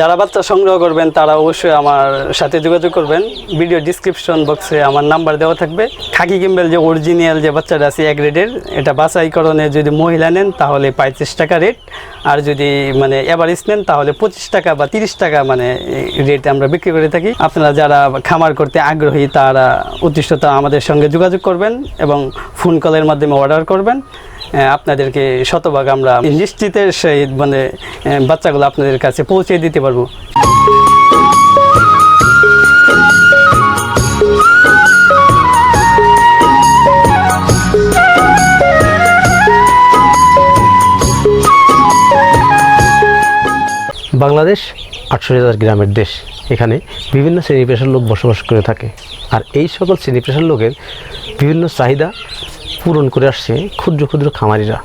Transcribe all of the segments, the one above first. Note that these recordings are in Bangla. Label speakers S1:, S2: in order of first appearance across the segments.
S1: যারা বাচ্চা সংগ্রহ করবেন, তারা অবশ্যই আমার সাথে যোগাযোগ করবেন। ভিডিও ডিসক্রিপশন বক্সে আমার নাম্বার দেওয়া থাকবে। খাকি কিম্বেল যে অরিজিনাল যে বাচ্চাটা আছে, এক রেটের, এটা বাছাইকরণে যদি মহিলা নেন, তাহলে পঁয়ত্রিশ টাকা রেট আর যদি মানে এভারেজ নেন, তাহলে পঁচিশ টাকা বা তিরিশ টাকা মানে রেট আমরা বিক্রি করে থাকি। আপনারা যারা খামার করতে আগ্রহী, তারা অতিষ্ঠত আমাদের সঙ্গে যোগাযোগ করবেন এবং ফোন কলের মাধ্যমে অর্ডার করবেন। আপনাদেরকে শতভাগ আমরা নিশ্চিতের সেই মানে বাচ্চাগুলো আপনাদের কাছে পৌঁছে দিতে পারব।
S2: বাংলাদেশ আটষট্টি হাজার গ্রামের দেশ। এখানে বিভিন্ন শ্রেণি পেশার লোক বসবাস করে থাকে। আর এই সকল শ্রেণি পেশার লোকের বিভিন্ন চাহিদা পূরণ করে আসছে ক্ষুদ্র ক্ষুদ্র খামারিরা।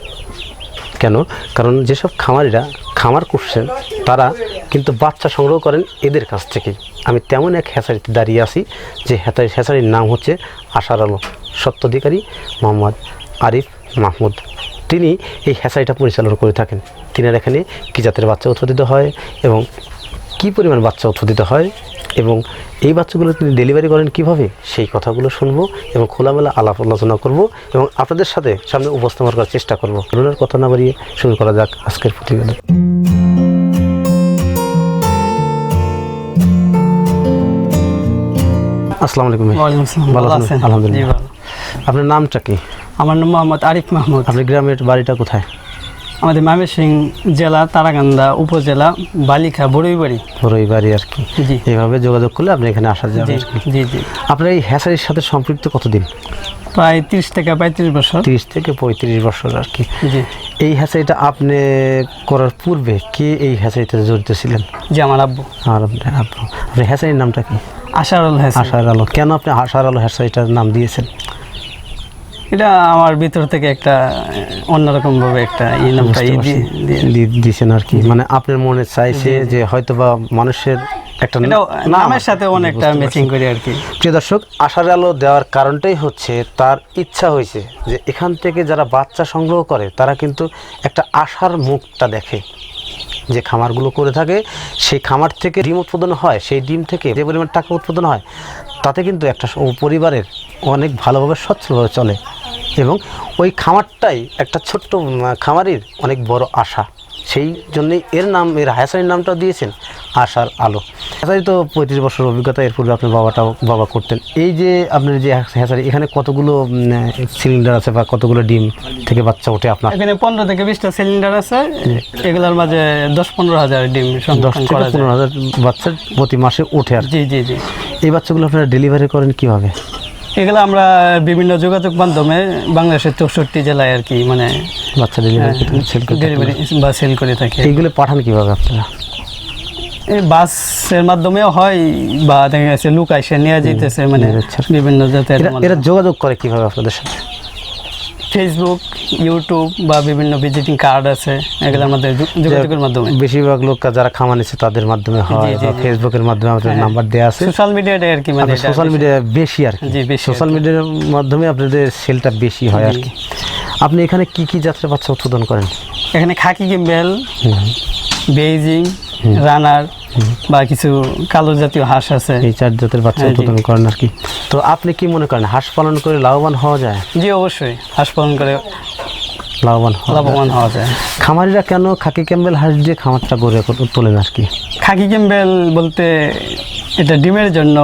S2: কেন? কারণ যেসব খামারিরা খামার করছেন, তারা কিন্তু বাচ্চা সংগ্রহ করেন এদের কাছ থেকেই আমি তেমন এক হ্যাচারিতে দাঁড়িয়ে আছি যে হ্যাচারি, হ্যাচারির নাম হচ্ছে আশার আলো সত্যাধিকারী মোহাম্মদ আরিফ মাহমুদ। তিনি এই হ্যাচারিটা পরিচালনা করে থাকেন। তিনার এখানে কী জাতের বাচ্চা উৎপাদিত হয় এবং কী পরিমাণ বাচ্চা উৎপাদিত হয় এবং এই বাচ্চাগুলো তিনি ডেলিভারি করেন কীভাবে সেই কথাগুলো শুনব এবং খোলামেলা আলাপ আলোচনা করব এবং আপনাদের সাথে সামনে উপস্থাপন করার চেষ্টা করব রুলের কথা না বাড়িয়ে শুরু করা যাক আজকের প্রতিবেদন আসসালামু আলাইকুম। ভালো? আছেন? আলহামদুলিল্লাহ। আপনার নামটা কি
S1: আমার নাম মোহাম্মদ আরিফ মাহমুদ
S2: আপনার গ্রামের বাড়িটা কোথায়
S1: আমাদের ময়মনসিংহ জেলা তারাকান্দা উপজেলা বালিখা বড়ইবাড়ি।
S2: বড়ই বাড়ি আর কি।
S1: জি।
S2: এইভাবে যোগাযোগ করলে আপনি এখানে আসা যাবে
S1: জি জি
S2: আপনার এই হ্যাচারির সাথে সম্পৃক্ত কতদিন?
S1: প্রায় তিরিশ থেকে পঁয়ত্রিশ বছর।
S2: তিরিশ থেকে পঁয়ত্রিশ বছর আর কি।
S1: জি।
S2: এই হ্যাচারিটা আপনি করার পূর্বে কে এই হ্যাচারিতে জড়িত ছিলেন?
S1: জি আমার আব্বু।
S2: আপনি আপনি আপনার হ্যাচারির নামটা কি?
S1: আশারুল হাসান
S2: আশার আলো। কেন আপনি আশার আলো হ্যাচারিটার নাম দিয়েছেন?
S1: এটা আমার ভিতর থেকে একটা অন্যরকম ভাবে একটা এই নামটা ই দিয়ে- দিয়ে-
S2: দিয়েছেন আর কি। মানে আপনার মনে চাইছে যে হয়তো বা মানুষের একটা
S1: নামের সাথে অনেকটা ম্যাচিং করি আর কি।
S2: প্রিয় দর্শক আশার আলো দেওয়ার কারণটাই হচ্ছে তার ইচ্ছা হয়েছে যে এখান থেকে যারা বাচ্চা সংগ্রহ করে তারা কিন্তু একটা আশার মুখটা দেখে। যে খামারগুলো করে থাকে সেই খামার থেকে ডিম উৎপাদন হয় সেই ডিম থেকে যে পরিমাণ টাকা উৎপাদন হয় তাতে কিন্তু একটা পরিবারের অনেক ভালোভাবে সচ্ছলভাবে চলে। এবং ওই খামারটাই একটা ছোট্ট খামারির অনেক বড় আশা। সেই জন্যই এর নাম এর হায়াসারির নামটা দিয়েছেন আশার আলো। হ্যাসারি তো পঁয়ত্রিশ বছর অভিজ্ঞতা এর পূর্বে আপনার বাবাটাও বাবা করতেন। এই যে আপনার যে হ্যাসারি এখানে কতগুলো সিলিন্ডার আছে বা কতগুলো ডিম থেকে বাচ্চা ওঠে আপনার?
S1: এখানে পনেরো থেকে বিশটা সিলিন্ডার আছে। এগুলোর মাঝে দশ পনেরো হাজার ডিম
S2: দশ থেকে পনেরো হাজার বাচ্চা প্রতি মাসে ওঠে আর।
S1: জি জি জি।
S2: এই বাচ্চাগুলো আপনারা ডেলিভারি করেন কীভাবে?
S1: এগুলো আমরা বিভিন্ন যোগাযোগ মাধ্যমে বাংলাদেশের চৌষট্টি জেলায় আর কি মানে
S2: বাচ্চা ডেলিভারি
S1: ডেলিভারি বা সেল করে থাকে।
S2: এগুলো পাঠান কীভাবে আপনারা?
S1: এই বাসের মাধ্যমেও হয় বা দেখা গেছে লুক আইসে নিয়ে যেতেছে মানে। বিভিন্ন
S2: এরা এরা যোগাযোগ করে কীভাবে আপনাদের সাথে?
S1: ফেসবুক ইউটিউব বা বিভিন্ন ভিজিটিং কার্ড আছে এগুলো আমাদের যোগাযোগের মাধ্যমে।
S2: বেশিরভাগ লোক যারা খামা নিচ্ছে তাদের মাধ্যমে হয় বা ফেসবুকের মাধ্যমে আমাদের নাম্বার দেওয়া আছে।
S1: সোশ্যাল মিডিয়াটাই আর কি মানে
S2: সোশ্যাল মিডিয়া বেশি। আর কি। সোশ্যাল মিডিয়ার মাধ্যমে আপনাদের সেলটা বেশি হয় আর কি। আপনি এখানে কি কি যাত্রা বাচ্চা উৎপাদন করেন?
S1: এখানে খাকি গিম্বেল। বেইজিং রানার বা কিছু কালো জাতীয় হাঁস আছে।
S2: এই চার জাতের বাচ্চা
S1: হ্যাঁ,
S2: উৎপাদন করেন আর কি। তো আপনি কি মনে করেন হাঁস পালন করে লাভবান হওয়া যায়?
S1: জি অবশ্যই। হাঁস পালন করে
S2: লাভবান
S1: লাভবান হওয়া যায়।
S2: খামারিরা কেন খাকি ক্যাম্বেল হাঁস দিয়ে খামারটা গড়ে তোলেন আর কি?
S1: খাকি ক্যাম্বেল বলতে এটা ডিমের জন্য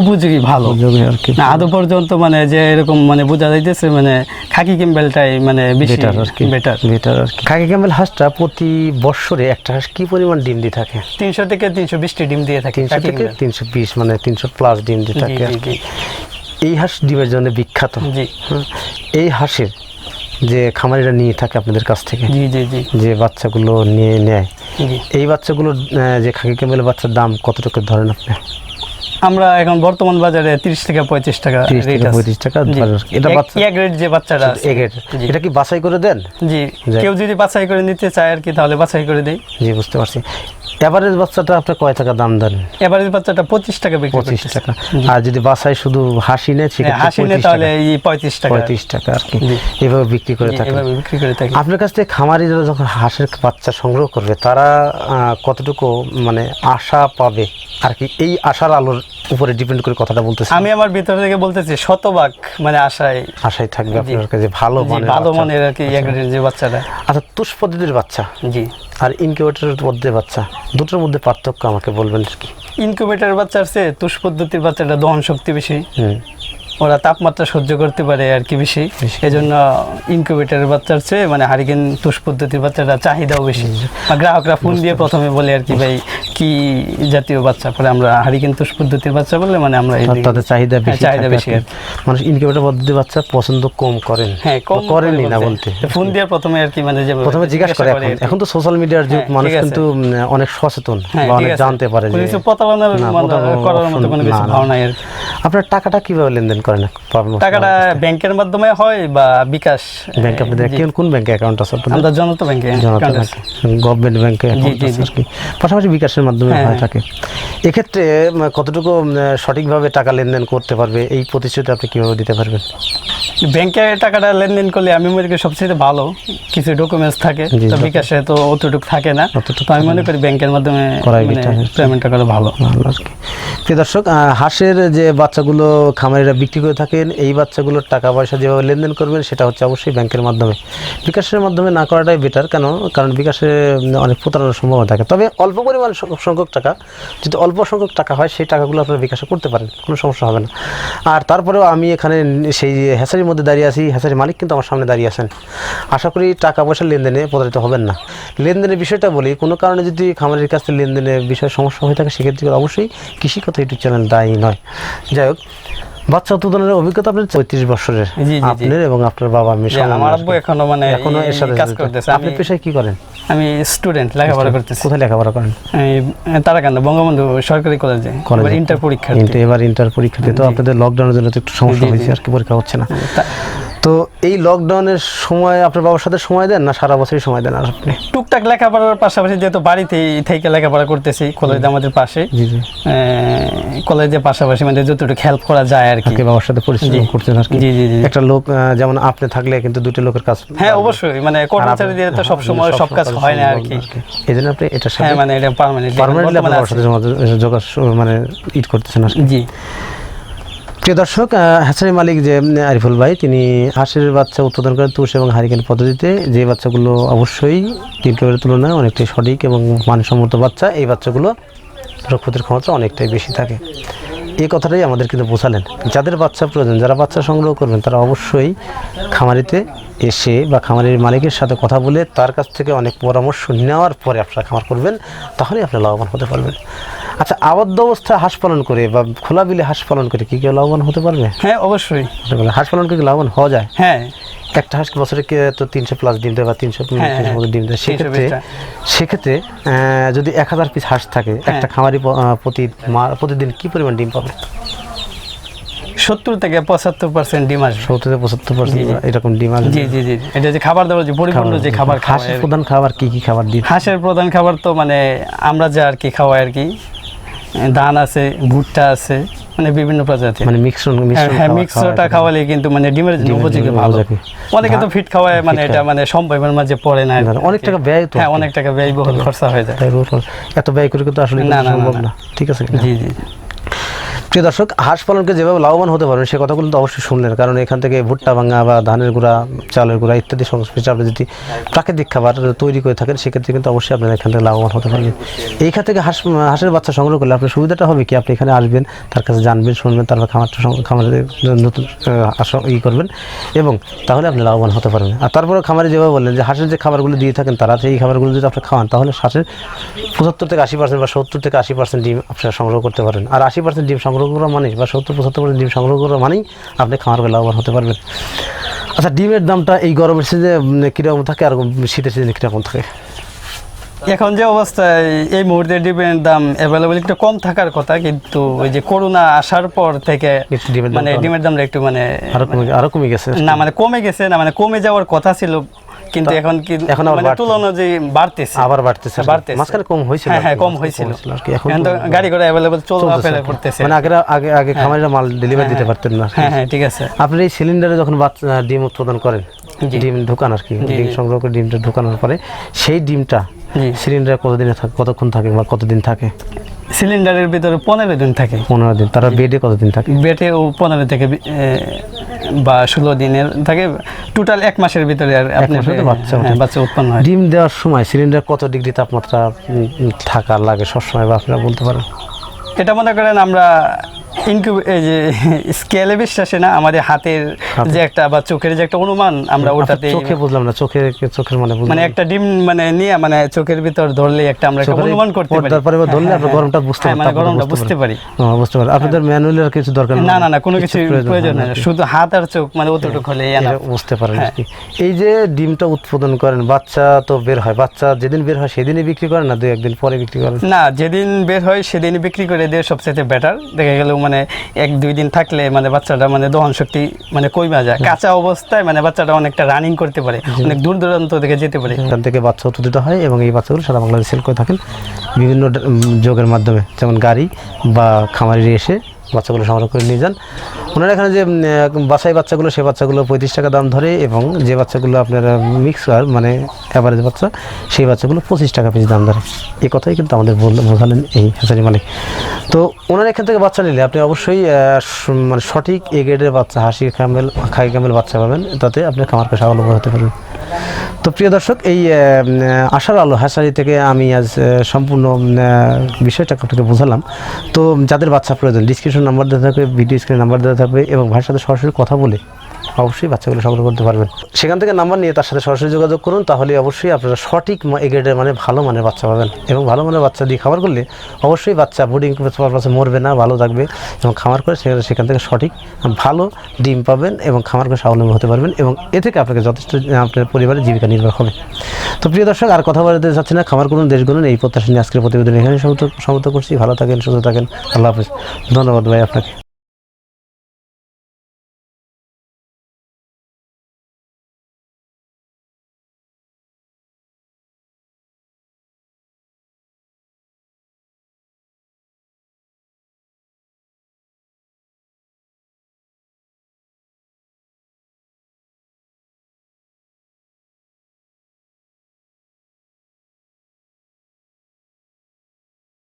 S1: উপযোগী ভালো।
S2: যোগে আর কি।
S1: না আদৌ পর্যন্ত মানে যে এরকম মানে বোঝা যাইতেছে মানে খাকি কিম্বেলটাই মানে
S2: বেটার আর কি।
S1: বেটার
S2: বেটার আর কি। খাকি ক্যাম্বেল হাঁসটা প্রতি বৎসরে একটা হাঁস কি পরিমাণ ডিম দিয়ে থাকে?
S1: তিনশো থেকে তিনশো বিশটি ডিম দিয়ে থাকে
S2: তিনশো থেকে তিনশো বিশ মানে তিনশো প্লাস ডিম দিয়ে থাকে আর কি। এই হাঁস ডিমের জন্য বিখ্যাত।
S1: জি।
S2: এই হাঁসের যে খামারিরা নিয়ে থাকে আপনাদের কাছ থেকে
S1: জি জি জি।
S2: যে বাচ্চাগুলো নিয়ে নেয় এই বাচ্চাগুলোর যে খাকি ক্যাম্বেলের বাচ্চার দাম কতটুকু ধরেন আপনি?
S1: আমরা এখন বর্তমান বাজারে তিরিশ থেকে পঁয়ত্রিশ টাকা
S2: তিরিশ
S1: রেট আছে।
S2: পঁয়ত্রিশ টাকা এটা বাচ্চা
S1: এক রেট যে বাচ্চাটা আছে।
S2: এগের
S1: জি।
S2: এটা কি বাছাই করে দেন?
S1: জি কেউ যদি বাছাই করে নিতে চায় আর কি তাহলে বাছাই করে দেই।
S2: জি বুঝতে পারছি। এভারেজ বাচ্চাটা আপনি কয় টাকা দাম দেন?
S1: এভারেজ বাচ্চাটা পঁচিশ টাকা বিক্রি
S2: পঁচিশ
S1: করতেছি।
S2: টাকা। আর যদি বাছাই শুধু হাসি নেয়
S1: হ্যাঁ,
S2: সেক্ষেত্রে
S1: হাসি
S2: 35
S1: তাহলে এই পঁয়ত্রিশ টাকা।
S2: পঁয়ত্রিশ টাকা আর কি। এভাবে বিক্রি করে থাকে।
S1: এভাবে বিক্রি করে থাকে।
S2: আপনার কাছ থেকে খামারিরা যখন হাঁসের বাচ্চা সংগ্রহ করবে তারা কতটুকু মানে আশা পাবে? আর কি এই আশার আলোর উপরে ডিপেন্ড করে কথাটা বলতেছি।
S1: আমি আমার ভিতর থেকে বলতেছি শতভাগ মানে আশায়।
S2: আশায় থাকবে আপনার কাছে ভালো মানে
S1: ভালো। মানের আর কি এক গ্রেডের যে বাচ্চাটা।
S2: আচ্ছা তুষ পদ্ধতির বাচ্চা।
S1: জি।
S2: আর ইনকিউবেটরের মধ্যে বাচ্চা। দুটোর মধ্যে পার্থক্য আমাকে বলবেন আর কি
S1: ইনকিউবেটরের বাচ্চার চেয়ে তুষ পদ্ধতির বাচ্চাটা দহন শক্তি বেশি।
S2: হুম।
S1: ওরা তাপমাত্রা সহ্য করতে পারে আর কি বেশি। এই জন্য ইনকিউবেটরের বাচ্চার চেয়ে মানে হারিকেন তুষ পদ্ধতির বাচ্চাটা চাহিদাও বেশি। বা গ্রাহকরা ফোন দিয়ে প্রথমে বলে আর কি ভাই কি জাতীয় বাচ্চা? পরে আমরা হারিকেন তুষ পদ্ধতির বাচ্চা বললে মানে আমরা
S2: তাদের চাহিদা
S1: হ্যাঁ,
S2: বেশি
S1: চাহিদা বেশি।
S2: আর। মানুষ ইনকিউবেটর পদ্ধতির বাচ্চা পছন্দ কম করেন।
S1: হ্যাঁ কম
S2: বা করেনই না বলতে।
S1: ফোন দিয়ে প্রথমে আর কি মানে যে
S2: প্রথমে জিজ্ঞাসা করে এখন। তো সোশ্যাল মিডিয়ার যুগ
S1: হ্যাঁ,
S2: মানুষ কিন্তু অনেক সচেতন
S1: হ্যাঁ,
S2: বা অনেক জানতে পারে যে
S1: কিছু প্রতারণার মানে করার মতো কোনো কিছু
S2: না, না।
S1: নাই আর কি।
S2: আপনার টাকাটা কীভাবে লেনদেন করেন?
S1: টাকাটা ব্যাংকের মাধ্যমে হয় বা বিকাশ
S2: ব্যাংক আপনাদের। কোন কোন ব্যাংকে অ্যাকাউন্ট আছে
S1: আমরা জনতা ব্যাংকে
S2: গভর্নমেন্ট ব্যাংকে। পাশাপাশি বিকাশের মাধ্যমে
S1: হ্যাঁ,
S2: হয়ে
S1: হ্যাঁ।
S2: থাকে। এক্ষেত্রে কতটুকু সঠিকভাবে টাকা লেনদেন করতে পারবে? এই প্রতিশ্রুতি আপনি কীভাবে দিতে পারবেন?
S1: ব্যাংকে টাকাটা লেনদেন করলে আমি মনে করি সবচেয়ে ভালো কিছু ডকুমেন্টস থাকে। তো বিকাশে তো অতটুকু থাকে না।
S2: অতটুকু
S1: তো আমি মনে করি ব্যাংকের মাধ্যমে
S2: করাই
S1: মানে পেমেন্টটা করা ভালো।
S2: ভালো আর কি। দর্শক হাঁসের যে বাচ্চাগুলো খামারিরা বিক্রি করে থাকেন, এই বাচ্চাগুলোর টাকা পয়সা যেভাবে লেনদেন করবেন, সেটা হচ্ছে অবশ্যই ব্যাংকের মাধ্যমে। বিকাশের মাধ্যমে না করাটাই বেটার কেন? কারণ বিকাশে অনেক প্রতারণার সম্ভাবনা থাকে। তবে অল্প পরিমাণ সংখ্যক টাকা, যদি অল্প সংখ্যক টাকা হয়, সেই টাকাগুলো আপনারা বিকাশে করতে পারেন, কোনো সমস্যা হবে না। আর তারপরেও আমি এখানে সেই হ্যাসারির মধ্যে দাঁড়িয়ে আছি, হ্যাসারির মালিক কিন্তু আমার সামনে দাঁড়িয়ে আছেন। আশা করি টাকা পয়সা লেনদেনে প্রতারিত হবেন না। লেনদেনের বিষয়টা বলি, কোনো কারণে যদি খামারের কাছে লেনদেনের বিষয়ে সমস্যা হয়ে থাকে, সেক্ষেত্রে অবশ্যই কৃষিকথা ইউটিউব চ্যানেল দায়ী নয়। যাই হোক বাচ্চা উৎপাদনের অভিজ্ঞতা আপনার পঁয়ত্রিশ বছরের। আপনার এবং আপনার বাবা
S1: মিশন আমার আব্বু এখনও মানে
S2: এখনও এর সাথে
S1: কাজ করতেছে।
S2: আপনি পেশায় কি করেন?
S1: আমি স্টুডেন্ট লেখাপড়া করতেছি।
S2: কোথায় লেখাপড়া করেন?
S1: আমি তারাকান্দা বঙ্গবন্ধু সরকারি কলেজে।
S2: এবার
S1: ইন্টার পরীক্ষা
S2: এবার ইন্টার পরীক্ষা দিতে তো আপনাদের লকডাউনের জন্য তো একটু সমস্যা। হয়েছে আর কি পরীক্ষা হচ্ছে না। তো এই লকডাউনের সময় আপনার বাবার সাথে সময় দেন না সারা বছরই সময় দেন আর আপনি?
S1: টুকটাক লেখাপড়ার পাশাপাশি যেহেতু বাড়িতে থেকে লেখাপড়া করতেছি কলেজ আমাদের পাশে। কলেজের পাশাপাশি মানে যতটুকু হেল্প করা যায় আর কি।
S2: বাবার সাথে পরিশ্রম। করছেন আর কি।
S1: জি, জি।
S2: একটা লোক যেমন আপনি থাকলে কিন্তু দুটো লোকের কাজ
S1: হ্যাঁ অবশ্যই। মানে কর্মচারী দিয়ে তো সব সময় সব কাজ হয় না আর কি।
S2: এই জন্য আপনি সাথে
S1: হ্যাঁ মানে এটা পার্মানেন্ট
S2: পার্মানেন্টলি আপনার বাবার সাথে যোগাযোগ মানে ইট করতেছেন আর কি।
S1: জি।
S2: প্রিয় দর্শক হাসানি মালিক যে আরিফুল ভাই, তিনি হাঁসের বাচ্চা উৎপাদন করেন তুষ এবং হারিকেন পদ্ধতিতে। যে বাচ্চাগুলো অবশ্যই ইনকামের তুলনায় অনেকটাই সঠিক এবং মানসম্মত বাচ্চা, এই বাচ্চাগুলো রোগ প্রতিরোধ ক্ষমতা অনেকটাই বেশি থাকে। এই কথাটাই আমাদের কিন্তু বোঝালেন। যাদের বাচ্চা প্রয়োজন, যারা বাচ্চা সংগ্রহ করবেন, তারা অবশ্যই খামারিতে এসে বা খামারের মালিকের সাথে কথা বলে তার কাছ থেকে অনেক পরামর্শ নেওয়ার পরে আপনারা খামার করবেন তাহলেই আপনি লাভবান হতে পারবেন। আচ্ছা আবদ্ধ অবস্থায় হাঁস পালন করে বা খোলা বিলে হাঁস পালন করে কি কেউ লাভবান হতে পারবে?
S1: হ্যাঁ অবশ্যই।
S2: হাঁস পালন করে কি লাভবান হওয়া যায়?
S1: হ্যাঁ।
S2: একটা হাঁস বছরে কে তো তিনশো প্লাস ডিম দেয় বা তিনশো
S1: হ্যাঁ,
S2: মতো ডিম দেয় সেক্ষেত্রে সেক্ষেত্রে যদি এক হাজার পিস হাঁস থাকে
S1: হ্যাঁ।
S2: একটা খামারি প্রতি মা- প্রতিদিন কি পরিমাণ ডিম পাবে?
S1: সত্তর থেকে পঁচাত্তর পার্সেন্ট ডিম আসবে।
S2: সত্তর থেকে পঁচাত্তর পার্সেন্ট এরকম ডিম আসবে।
S1: জি জি জি। এটা যে খাবার দাবার যে পরিপূর্ণ যে খাবার
S2: হাঁসের প্রধান খাবার কি কি খাবার দিন
S1: হাঁসের প্রধান খাবার তো মানে আমরা যা আর কি খাওয়াই আর কি ধান আছে ভুট্টা আছে মানে বিভিন্ন প্রজাতি
S2: মানে মিশ্রণ
S1: হ্যাঁ,
S2: মিশ্রণ
S1: হ্যাঁ খাওয়ালে কিন্তু মানে ডিমের জন্য উপযোগী ভালো। অনেকে তো ফিট খাওয়ায় মানে এটা মানে সম্ভবের মাঝে পড়ে না
S2: অনেক টাকা ব্যয় তো
S1: হ্যাঁ অনেক টাকা ব্যয়বহুল খরচা হয়ে যায়।
S2: এত ব্যয় করে কিন্তু আসলে সম্ভব।
S1: না।
S2: ঠিক আছে
S1: জি জি।
S2: প্রিয় দর্শক, হাঁস পালনকে যেভাবে লাভবান হতে পারবেন, সে কথাগুলো তো অবশ্যই শুনলেন। কারণ এখান থেকে ভুট্টা ভাঙা বা ধানের গুঁড়া, চালের গুঁড়া ইত্যাদি সংস্পর্শে আপনি যদি প্রাকৃতিক খাবার তৈরি করে থাকেন, সেক্ষেত্রে কিন্তু অবশ্যই আপনারা এখান থেকে লাভবান হতে পারবেন। এইখান থেকে হাঁস, হাঁসের বাচ্চা সংগ্রহ করলে আপনার সুবিধাটা হবে কি? আপনি এখানে আসবেন, তার কাছে জানবেন, শুনবেন, তারপর খামারটা খামারে নতুন ই করবেন এবং তাহলে আপনি লাভবান হতে পারবেন। আর তারপরে খামারে যেভাবে বললেন যে হাঁসের যে খাবারগুলো দিয়ে থাকেন তারা, সেই খাবারগুলো যদি আপনি খাওয়ান, তাহলে হাঁসের পঁচাত্তর থেকে আশি পার্সেন্ট বা সত্তর থেকে আশি পার্সেন্ট ডিম আপনারা সংগ্রহ করতে পারেন। আর আশি পার্সেন্ট ডিম সংগ্রহ করা মানে বা সত্তর পঁচাত্তর পার্সেন্ট ডিম সংগ্রহ করা মানেই আপনি খামার লাভবান হতে পারবেন। আচ্ছা ডিমের দামটা এই গরমের সিজনে কীরকম থাকে আর শীতের সিজনে কীরকম থাকে?
S1: এখন যে অবস্থায় এই মুহূর্তে ডিমের দাম অ্যাভেলেবল একটু কম থাকার কথা কিন্তু ওই যে করোনা আসার পর থেকে
S2: ডিমের
S1: মানে ডিমের দামটা একটু মানে
S2: আরও কমে গেছে।
S1: না মানে কমে গেছে না মানে কমে যাওয়ার কথা ছিল। কিন্তু এখন কি
S2: এখন আবার
S1: মানে তুলনা যে বাড়তেছে
S2: আবার বাড়তেছে
S1: বাড়তেছে।
S2: মাঝখানে কম হয়েছিল
S1: হ্যাঁ হ্যাঁ কম হয়েছিল
S2: আর কি এখন
S1: তো গাড়ি ঘোড়া
S2: আর কি।
S1: করতেছে
S2: মানে আগে আগে আগে খামারিরা মাল ডেলিভারি দিতে পারতেন না
S1: হ্যাঁ হ্যাঁ ঠিক আছে
S2: আপনি এই সিলিন্ডারে যখন বাচ্চা ডিম উৎপাদন করেন। ডিম ঢোকান আর কি ডিম সংগ্রহ করে ডিমটা ঢোকানোর পরে সেই ডিমটা। সিলিন্ডারে কতদিনে থাকে? কতক্ষণ থাকে বা কতদিন থাকে?
S1: সিলিন্ডারের ভিতরে পনেরো দিন থাকে।
S2: পনেরো দিন। তারা বেডে কতদিন থাকে?
S1: বেটে ও পনেরো থেকে বা ষোলো দিনের থাকে। টোটাল এক মাসের ভিতরে আর আপনার
S2: বাচ্চা
S1: হ্যাঁ, বাচ্চা উৎপন্ন হয়।
S2: ডিম দেওয়ার সময় সিলিন্ডার কত ডিগ্রি তাপমাত্রা থাকার লাগে সবসময় বা আপনারা বলতে পারেন?
S1: এটা মনে করেন আমরা ইনকিউব এই যে স্কেলে বিশ্বাসে না আমাদের হাতের যে একটা বা চোখের যে একটা অনুমান আমরা ওটাতে
S2: চোখে বুঝলাম না চোখে চোখের মানে
S1: মানে একটা ডিম মানে নিয়ে মানে চোখের ভিতর ধরলে একটা আমরা অনুমান করতে পারি।
S2: পর্দার ধরলে
S1: হ্যাঁ, হ্যাঁ,
S2: গরমটা বুঝতে
S1: হ্যাঁ, মানে গরমটা
S2: বুঝতে
S1: বুঝতে পারি।
S2: বুঝতে পারি। আপনাদের ম্যানুয়ালের কিছু দরকার
S1: না না না কোনো কিছু প্রয়োজন
S2: হয়
S1: শুধু হাত আর চোখ মানে অতটুকু হলে
S2: বুঝতে পারেন
S1: হ্যাঁ।
S2: আর কি। এই যে ডিমটা উৎপাদন করেন বাচ্চা তো বের হয় বাচ্চা যেদিন বের হয় সেদিনই বিক্রি করেন না দুই একদিন পরে বিক্রি করেন?
S1: না যেদিন বের হয় সেদিনই বিক্রি করে দিয়ে সবচেয়ে বেটার দেখা গেল মানে এক দুই দিন থাকলে মানে বাচ্চাটা মানে দহন শক্তি মানে কমে যায়। কাঁচা অবস্থায় মানে বাচ্চাটা অনেকটা রানিং করতে পারে অনেক দূর দূরান্ত থেকে যেতে পারে।
S2: এখান থেকে বাচ্চা উৎপাদিত হয় এবং এই বাচ্চাগুলো সারা বাংলাদেশে সেল করে থাকেন। বিভিন্ন যোগের মাধ্যমে যেমন গাড়ি বা খামারি এসে বাচ্চাগুলো সংগ্রহ করে নিয়ে যান। ওনারা এখানে যে বাসাই বাচ্চাগুলো, সে বাচ্চাগুলো পঁয়ত্রিশ টাকা দাম ধরে এবং যে বাচ্চাগুলো আপনার মিক্সার মানে অ্যাভারেজ বাচ্চা, সেই বাচ্চাগুলো পঁচিশ টাকা পিস দাম ধরে। এই কথাই কিন্তু আমাদের বোঝালেন এই হাসানি মালিক। তো ওনার এখান থেকে বাচ্চা নিলে আপনি অবশ্যই মানে সঠিক এ গ্রেডের বাচ্চা, হাসি ক্যামেল খাই ক্যামেল বাচ্চা পাবেন। তাতে আপনি খামারকে স্বাবলম্বী হতে পারবেন। তো প্রিয় দর্শক, এই আশার আলো হাসারি থেকে আমি আজ সম্পূর্ণ বিষয়টা আপনাকে বোঝালাম। তো যাদের বাচ্চা প্রয়োজন ডিসক্রিপশন নাম্বার দেওয়া থাকবে ভিডিও স্ক্রিন নাম্বার দেওয়া থাকবে এবং ভাইয়ের সাথে সরাসরি কথা বলে অবশ্যই বাচ্চাগুলো সংগ্রহ করতে পারবেন। সেখান থেকে নাম্বার নিয়ে তার সাথে সরাসরি যোগাযোগ করুন, তাহলে অবশ্যই আপনারা সঠিক এ গ্রেডের মানে ভালো মানের বাচ্চা পাবেন এবং ভালো মানের বাচ্চা দিয়ে খাবার করলে অবশ্যই বাচ্চা বোর্ডিং পারপাসে মরবে না, ভালো থাকবে এবং খামার করে সেখানে সেখান থেকে সঠিক, ভালো ডিম পাবেন এবং খামার করে স্বাবলম্বী হতে পারবেন এবং এ থেকে আপনাকে যথেষ্ট, আপনার পরিবারের জীবিকা নির্বাহ হবে। তো প্রিয় দর্শক, আর কথা বলতে চাচ্ছি না, খামার করুন, দেশ করুন এই প্রত্যাশা নিয়ে আজকের প্রতিবেদন এখানে সমাপ্ত করছি। ভালো থাকেন, সুস্থ থাকেন। আল্লাহ হাফিজ। ধন্যবাদ ভাই আপনাকে।